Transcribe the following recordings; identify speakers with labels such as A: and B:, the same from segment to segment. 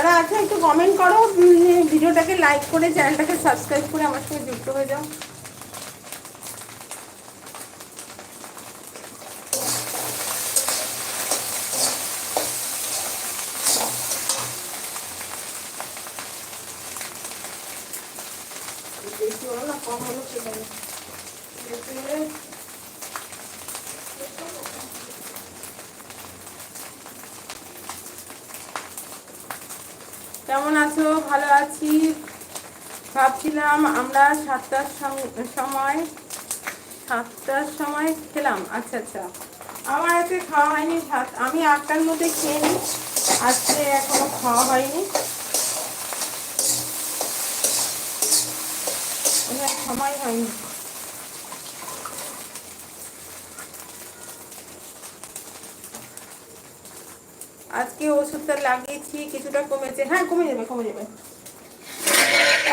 A: যারা আছে, একটু কমেন্ট করো। ভিডিওটাকে লাইক করে চ্যানেলটাকে সাবস্ক্রাইব করে আমার সঙ্গে যুক্ত হয়ে যাও। বেশি কম হলো সেটা না। বেশি হলে কেমন আছো? ভালো আছি। ভাবছিলাম আমরা সাতটার সময় সাতটার সময় খেলাম। আচ্ছা আচ্ছা। আমার আজকে খাওয়া হয়নি সাত আমি আটটার মধ্যে খেয়ে নিই। আজকে এখনও খাওয়া হয়নি। সময় হয়নি। আজকে ওষুধটা লাগিয়েছি, কিছুটা কমেছে। হ্যাঁ কমে যাবে কমে যাবে।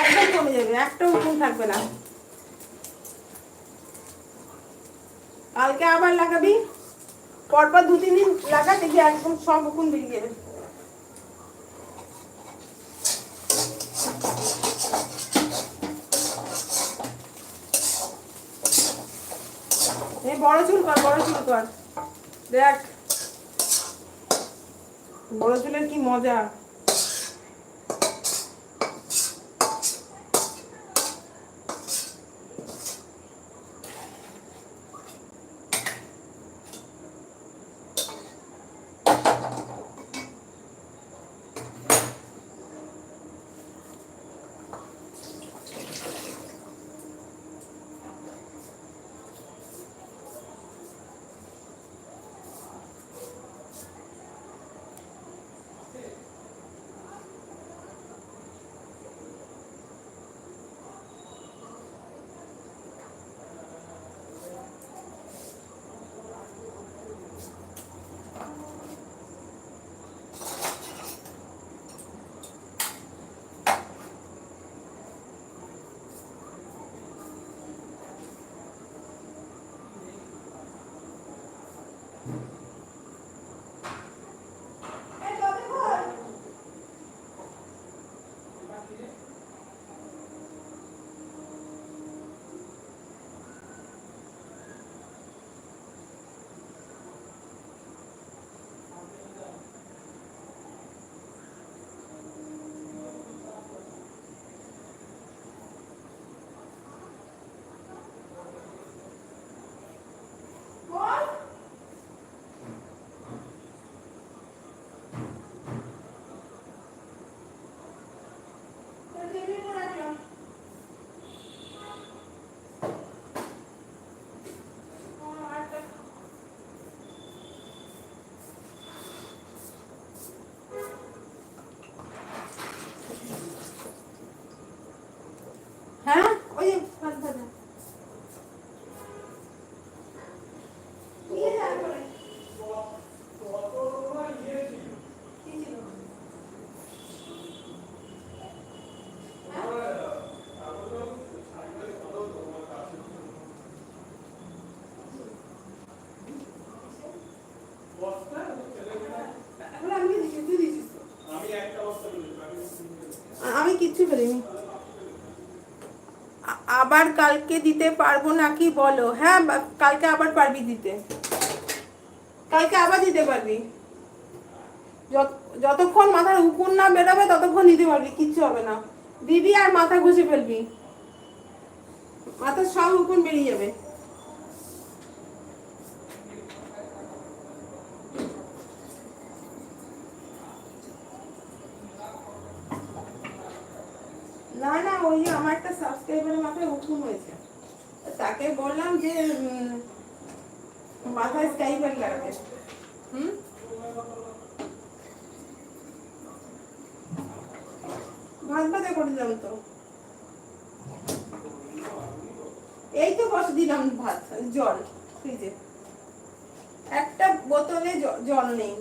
A: একদম কমে যাবে একটা উকুন থাকবে না। কালকে আবার লাগাবি? পরপর দু, তিন দিন লাগা দেখবি একদম সব উকুন বেরিয়ে যাবে। বড় চুল কর, বড় চুল কর। দেখ। বড় চুলের কি মজা। Thank you. আমি কিচ্ছু ফেলিনি আবার কালকে দিতে পারব নাকি বলো? হ্যাঁ কালকে আবার পারবি দিতে। কালকে আবার দিতে পারবি। যত- যতক্ষণ মাথার উকুন না বেরোবে, ততক্ষণ দিতে পারবি, কিচ্ছু হবে না। দিবি আর মাথা ঘষে ফেলবি। মাথার সব উকুন বেরিয়ে যাবে। না না, ওই আমার একটা সাবস্ক্রাইবারের মাথায় হয়েছে। তাকে বললাম যে মাথায় লাগবে। হুম? ভাত ভাতে করে দিলাম তো। এই তো বসে দিলাম ভাত, জল, ফ্রিজে। একটা বোতলে জল নেই।